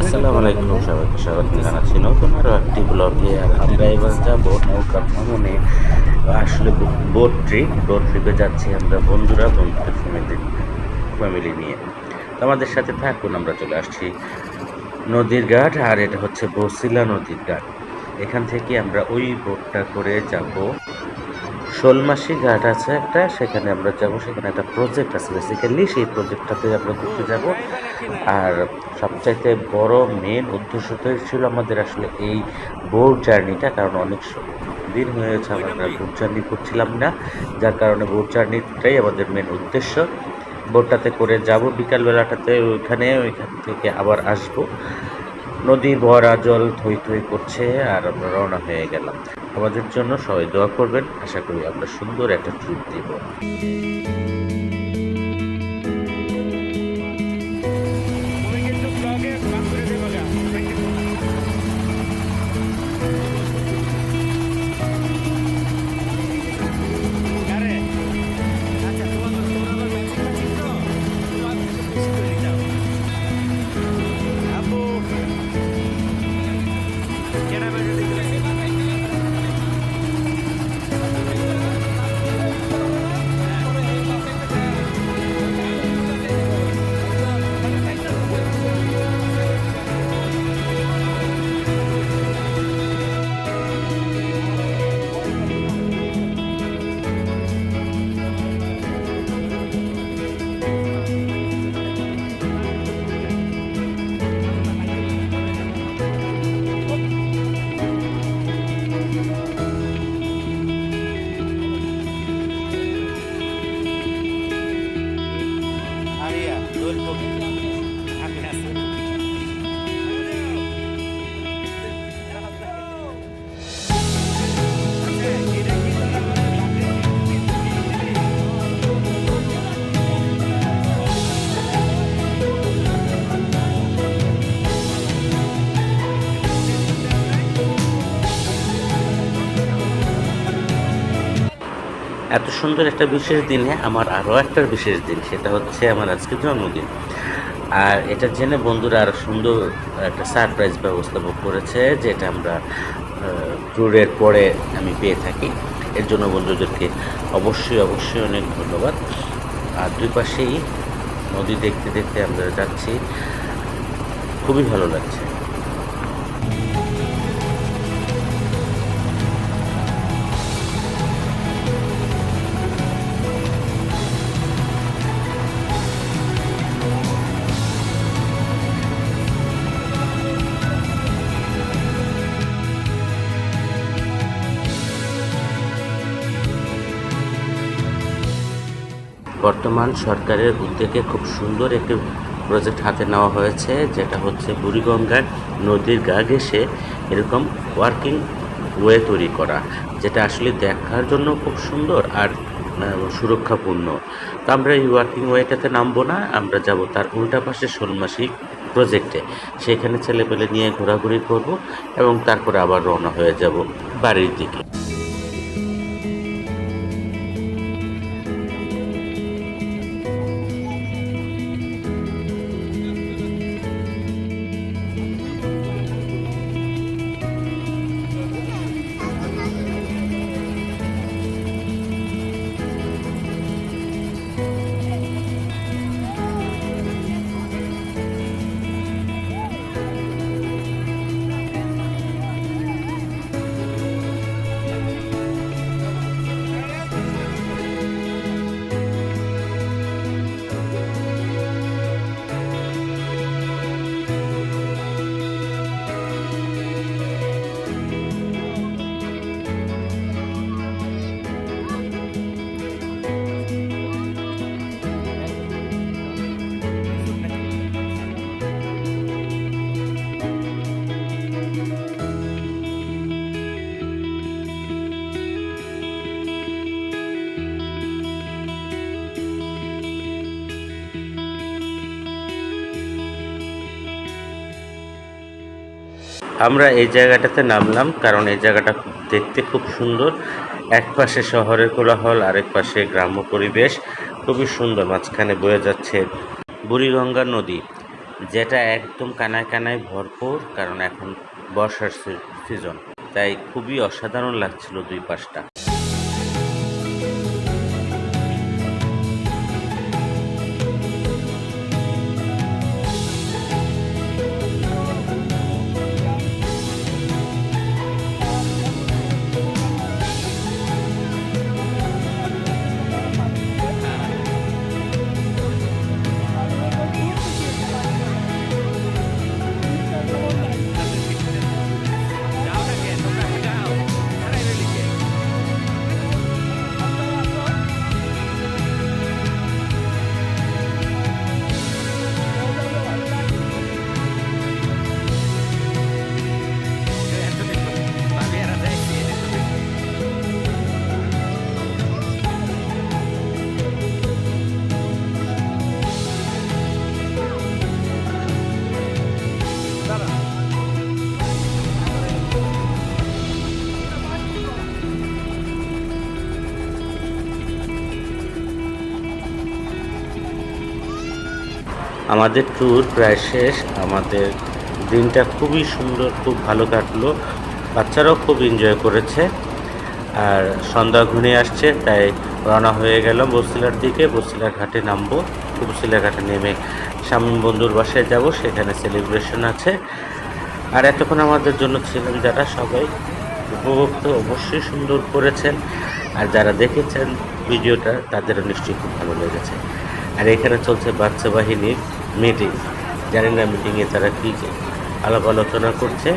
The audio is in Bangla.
আসসালামু আলাইকুম, সবাইকে স্বাগত জানাচ্ছি নতুন আরও একটি ব্লগে আর আমরা এবার যাব নৌকা ভ্রমণে। আসলে বোট ট্রিপ বোট ট্রিপে যাচ্ছি আমরা বন্ধুরা, বন্ধুদের ফ্যামিলি ফ্যামিলি নিয়ে। তো আমাদের সাথে থাকুন, আমরা চলে আসছি নদীর ঘাট, আর এটা হচ্ছে বসিলা নদীর ঘাট। এখান থেকে আমরা ওই বোটটা করে যাব। শোলমাসি ঘাট আছে একটা, সেখানে আমরা যাব। সেখানে একটা প্রজেক্ট আছে বেসিক্যালি সেই প্রজেক্টটাতে আমরা ঘুরতে যাব। আর সবচাইতে বড় মেন উদ্দেশ্য তো ছিল আমাদের আসলে এই বোট জার্নিটা কারণ অনেক দিন হয়েছে আমরা বোট জার্নি করছিলাম না। যার কারণে বোট জার্নিটাই আমাদের মেন উদ্দেশ্য। বোটটাতে করে যাব, বিকালবেলাটাতে ওইখানে, ওইখান থেকে আবার আসব। নদী ভরা, জল থই থই করছে, আর আমরা রওনা হয়ে গেলাম। আমাদের জন্য সবাই দোয়া করবেন। আশা করি আমরা সুন্দর একটা ট্রিপ দিব। এত সুন্দর একটা বিশেষ দিনে আমার আরও একটা বিশেষ দিন, সেটা হচ্ছে আমার আজকে জন্মদিন। আর এটা জেনে বন্ধুরা আরও সুন্দর একটা সারপ্রাইজ ব্যবস্থা করেছে, যেটা আমরা ট্যুরের পরে আমি পেয়ে থাকি। এর জন্য বন্ধুদেরকে অবশ্যই অবশ্যই অনেক ধন্যবাদ। আর দুই পাশেই নদী দেখতে দেখতে আমরা যাচ্ছি। খুবই ভালো লাগছে। বর্তমান সরকারের উদ্যোগে খুব সুন্দর একটি প্রজেক্ট হাতে নেওয়া হয়েছে, যেটা হচ্ছে বুড়িগঙ্গার নদীর গা ঘেঁষে এরকম ওয়ার্কিং ওয়ে তৈরি করা, যেটা আসলে দেখার জন্য খুব সুন্দর আর সুরক্ষাপূর্ণ। তো আমরা এই ওয়ার্কিং ওয়েটাতে নামবো না, আমরা যাব তার উল্টা পাশে শোলমাসি প্রজেক্টে সেখানে ছেলেপেলে নিয়ে ঘোরাঘুরি করব এবং তারপরে আবার রওনা হয়ে যাব বাড়ির দিকে। আমরা এই জায়গাটাতে নামলাম কারণ এই জায়গাটা দেখতে খুব সুন্দর। এক পাশে শহরের কোলাহল, আরেক পাশে গ্রাম্য পরিবেশ। খুবই সুন্দর, মাঝখানে বয়ে যাচ্ছে বুড়িগঙ্গা নদী, যেটা একদম কানায় কানায় ভরপুর কারণ এখন বর্ষার সিজন তাই খুবই অসাধারণ লাগছিল দুই পাশটা। আমাদের ট্যুর প্রায় শেষ। আমাদের দিনটা খুবই সুন্দর, খুব ভালো কাটলো। বাচ্চারাও খুব এনজয় করেছে। আর সন্ধ্যা ঘনিয়ে আসছে, তাই রওনা হয়ে গেলাম বসিলার দিকে। বসিলার ঘাটে নামবো। বসিলার ঘাটে নেমে স্বামী বন্ধুর বাসায় যাব। সেখানে সেলিব্রেশন আছে। আর এতক্ষণ আমাদের জন্য ছিলেন যারা সবাই উপভোগ তো অবশ্যই সুন্দর করেছেন। আর যারা দেখেছেন ভিডিওটা, তাদেরও নিশ্চয়ই খুব ভালো লেগেছে। আর এখানে চলছে বাচ্চা বাহিনীর মিটিং জানি না মিটিংয়ে তারা কী আলাপ আলোচনা করছে।